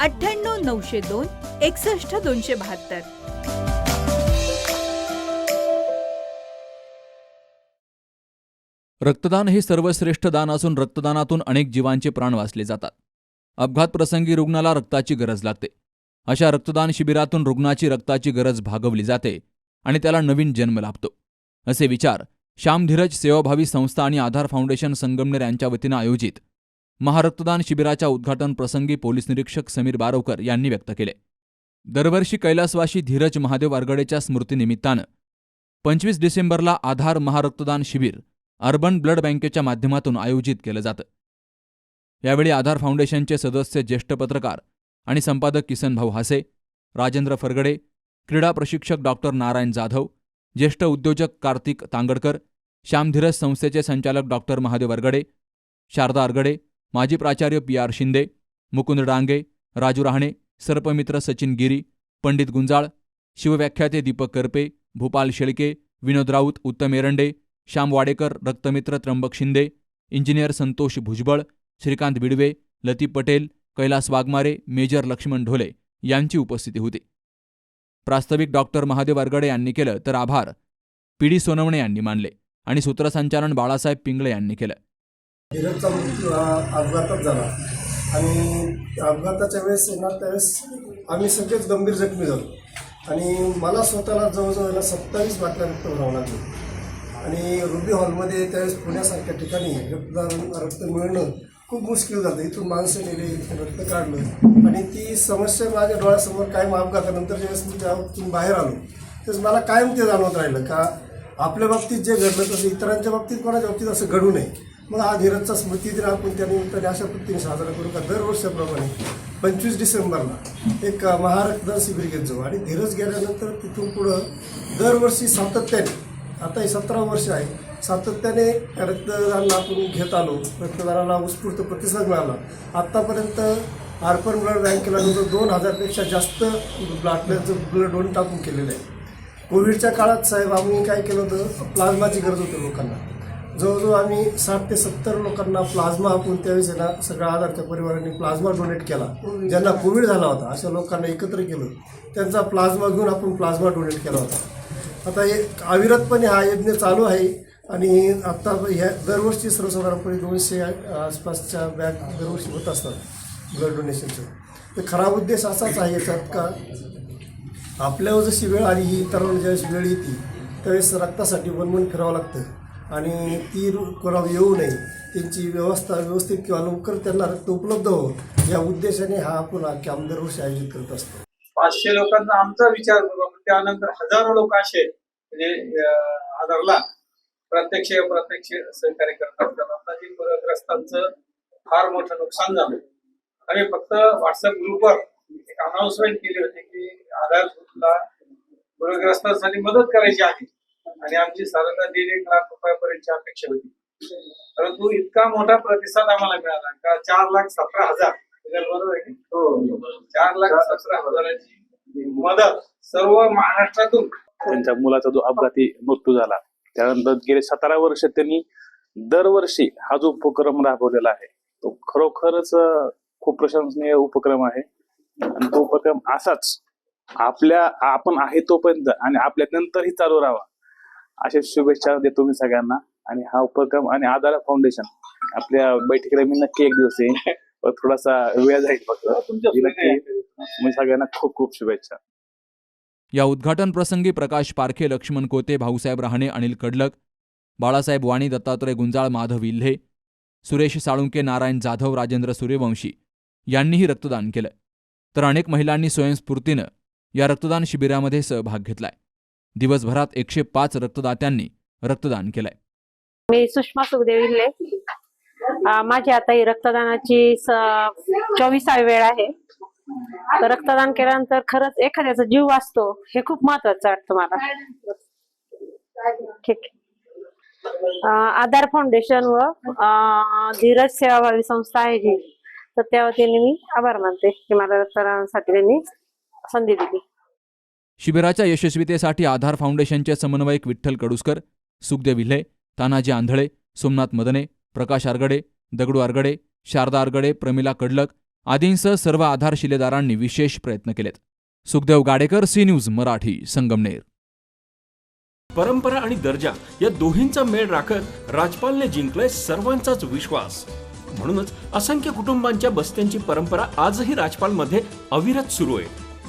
अठ्ठ्याण्णव नऊशे दोन एकसष्ट दोनशे बहात्तर. रक्तदान हे सर्वश्रेष्ठ दान असून रक्तदानातून अनेक जीवांचे प्राण वाचले जातात. अपघात प्रसंगी रुग्णाला रक्ताची गरज लागते. अशा रक्तदान शिबिरातून रुग्णाची रक्ताची गरज भागवली जाते आणि त्याला नवीन जन्म लाभतो. असे विचार श्यामधीरज सेवाभावी संस्था आणि आधार फाउंडेशन संगमनेर यांच्या वतीनं आयोजित महारक्तदान शिबिराच्या उद्घाटन प्रसंगी पोलीस निरीक्षक समीर बारवकर यांनी व्यक्त केले. दरवर्षी कैलासवाशी धीरज महादेव आरगडेच्या स्मृतीनिमित्तानं पंचवीस डिसेंबरला आधार महारक्तदान शिबिर अर्बन ब्लड बँकेच्या माध्यमातून आयोजित केलं जातं. यावेळी आधार फाउंडेशनचे सदस्य ज्येष्ठ पत्रकार आणि संपादक किसनभाऊ हासे राजेंद्र फरगडे क्रीडा प्रशिक्षक डॉक्टर नारायण जाधव ज्येष्ठ उद्योजक कार्तिक तांगडकर श्यामधीरज संस्थेचे संचालक डॉक्टर महादेव अरगडे शारदा अरगडे माजी प्राचार्य पी आर शिंदे मुकुंद डांगे राजू राहणे सर्पमित्र सचिन गिरी पंडित गुंजाळ शिवव्याख्याते दीपक करपे भूपाल शेळके विनोद राऊत उत्तम एरंडे श्याम वाडेकर रक्तमित्र त्र्यंबक शिंदे इंजिनियर संतोष भुजबळ श्रीकांत बिडवे लती पटेल कैलास वाघमारे मेजर लक्ष्मण ढोले यांची उपस्थिती होती. प्रास्ताविक डॉक्टर महादेव अरगडे यांनी केलं तर आभार. पी डी सोनवणे यांनी मानले आणि सूत्रसंचालन बाळासाहेब पिंगळे यांनी केलं. धीरजचा मृत्यू हा अपघातात झाला. आणि अपघाताच्या वेळेस येणार त्यावेळेस आम्ही सगळेच गंभीर जखमी झालो. आणि मला स्वतःला जवळजवळ याला सत्तावीस बाटल्या रक्त भरावं लागले. आणि रुबी हॉलमध्ये त्यावेळेस पुण्यासारख्या ठिकाणी रक्तदान रक्त मिळणं खूप मुश्किल झालं. इथून माणसं नेले इथून रक्त काढलं. आणि ती समस्या माझ्या डोळ्यासमोर कायम अपघातानंतर ज्यावेळेस मी त्यातून बाहेर आलो त्यावेळेस मला कायम ते जाणवत राहिलं का आपल्या बाबतीत जे घडलं तसं इतरांच्या बाबतीत कोणाच्या बाबतीत असं घडू नये. मग हा धीरजचा स्मृतिदिन आपण त्या अशा पद्धतीने साजरा करू का? दरवर्षाप्रमाणे पंचवीस डिसेंबरला एक महारक्तदान शिबिर घेत जाऊ. आणि धीरज गेल्यानंतर तिथून पुढं दरवर्षी सातत्याने आता हे सतरा वर्ष आहे सातत्याने रक्तदान आपण घेत आलो. रक्तदानाला उत्स्फूर्त प्रतिसाद मिळाला. आत्तापर्यंत आर्पण ब्लड बँकेला जवळजवळ दोन हजारपेक्षा जास्त ब्लडचं ब्लड डोन टाकून केलेलं आहे. कोविडच्या काळात साहेब आम्ही काय केलं होतं? प्लाझ्माची गरज होती लोकांना. जवळजवळ आम्ही साठ ते सत्तर लोकांना प्लाझ्मा आपण त्यावेळेस ना सगळ्या आधारच्या परिवारांनी प्लाझ्मा डोनेट केला. ज्यांना कोविड झाला होता अशा लोकांना एकत्र केलं. त्यांचा प्लाझ्मा घेऊन आपण प्लाझ्मा डोनेट केला होता. आता हे अविरतपणे हा यज्ञ चालू आहे आणि आत्ता ह्या दरवर्षी सर्वसाधारणपणे दोनशे आसपासच्या बॅग दरवर्षी होत असतात ब्लड डोनेशनचे तर खरा उद्देश असाच आहे याच्यात का आपल्यावर जशी वेळ आली ही इतरांना ज्यावेळेस वेळ येते त्यावेळेस रक्तासाठी वनवन फिरावं लागतं. आणि ती कोणावर येऊ नये. त्यांची व्यवस्था व्यवस्थित किंवा लवकर त्यांना रक्त उपलब्ध हो या उद्देशाने हा आपण कॅम्प दरवर्षी आयोजित करत असतो. पाचशे लोकांचा आमचा विचार करू त्यानंतर हजारो लोक असे म्हणजे आधारला प्रत्यक्ष अप्रत्यक्ष सहकार्य करतात कारण पूरग्रस्तांचं फार मोठं नुकसान झालं. आम्ही फक्त व्हॉट्सअप ग्रुपवर एक अनाउन्समेंट केली होती की आधार ग्रुपला पूरग्रस्तांसाठी मदत करायची आहे. आणि आमची साधारण दीड एक लाख रुपयापर्यंतची अपेक्षा होती. परंतु इतका मोठा प्रतिसाद आम्हाला मिळाला का चार लाख सतरा हजार हे बरोबर आहे की? चार लाख सतरा हजाराची मदत सर्व महाराष्ट्रातून. त्यांच्या मुलाचा जो अपघाती मृत्यू झाला त्यानंतर गेले सतरा वर्ष त्यांनी दरवर्षी हा जो उपक्रम राबवलेला आहे तो खरोखरच खूप प्रशंसनीय उपक्रम आहे. आणि तो उपक्रम असाच आपल्या आपण आहे तोपर्यंत आणि आपल्या नंतरही चालू राहावा. अशा शुभेच्छा देतो मी सगळ्यांना. आणि हा उपक्रम आणि आधार फाउंडेशन आपल्या बैठकीला मी नक्की एक दिवस येईन. पण थोडासा वेळ जाईल फक्त. नक्की मी सगळ्यांना खूप खूप शुभेच्छा. या उद्घाटन प्रसंगी प्रकाश पारखे लक्ष्मण कोते भाऊसाहेब रहाणे अनिल कडलक बाळासाहेब वाणी दत्तात्रय गुंजाळ माधव इल्हे सुरेश साळुंके नारायण जाधव राजेंद्र सूर्यवंशी यांनीही रक्तदान केलं तर अनेक महिलांनी स्वयंस्फूर्तीनं या रक्तदान शिबिरामध्ये सहभाग घेतलाय. दिवसभरात एकशे पाच रक्तदात्यांनी रक्तदान केलंय. मी सुषमा सुखदेव इल्ले माझी आता ही रक्तदानाची चोवीसावी वेळ आहे. तर रक्तदान केल्यानंतर खरंच एखाद्याचा जीव वाचतो हे खूप महत्वाचं वाटतं मला. ठीक. आधार फाउंडेशन व धीरज सेवाभावी संस्था आहे जी. तर त्या वतीने मी आभार मानते की मला रक्तदानासाठी त्यांनी संधी दिली. शिबिराच्या यशस्वीतेसाठी आधार फाउंडेशनचे समन्वयक विठ्ठल कडुसकर सुखदेव विल्हे तानाजी आंधळे सोमनाथ मदने प्रकाश आरगडे दगडू आरगडे शारदा आरगडे प्रमिला कडलक आदींसह सर्व आधार शिलेदारांनी विशेष प्रयत्न केलेत. Sukhdev Gadekar C news Marathi Sangamner. परंपरा आणि दर्जा या दोहींचा मेळ राखत राजपालने जिंकलाय सर्वांचाच विश्वास. म्हणूनच असंख्य कुटुंबांच्या बस्त्यांची परंपरा आजही राजपालमध्ये अविरत सुरू आहे.